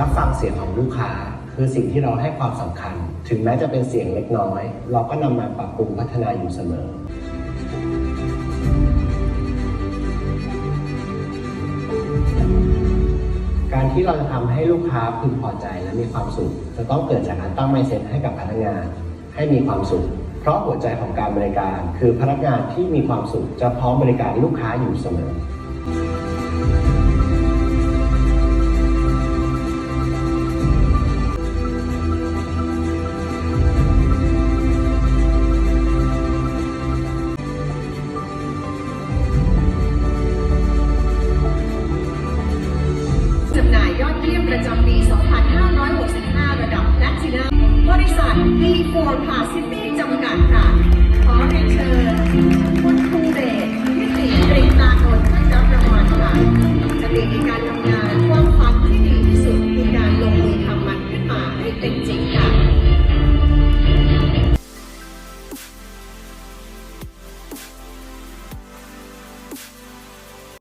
รับฟังเสียงของลูกค้า คือสิ่งที่เราให้ความสำคัญ ถึงแม้จะเป็นเสียงเล็กน้อย เราก็นำมาปรับปรุงพัฒนาอยู่เสมอการที่เราจะทำให้ลูกค้าพึงพอใจและมีความสุข จะต้องเกิดจากการตั้งไมเซ็ตให้กับพนักงาน ให้มีความสุข เพราะหัวใจของการบริการ คือพนักงานที่มีความสุขจะพร้อมบริการลูกค้าอยู่เสมอ จำหน่ายยอดเยี่ยมประจำปี 2565 ระดับแพลตินัมบริษัท D4 Pacific จำกัดค่ะ ขอเรียนเชิญคุณครูเดชพิสิทธิ์กรีตานนจับรางวัลค่ะปกตินการทำงาน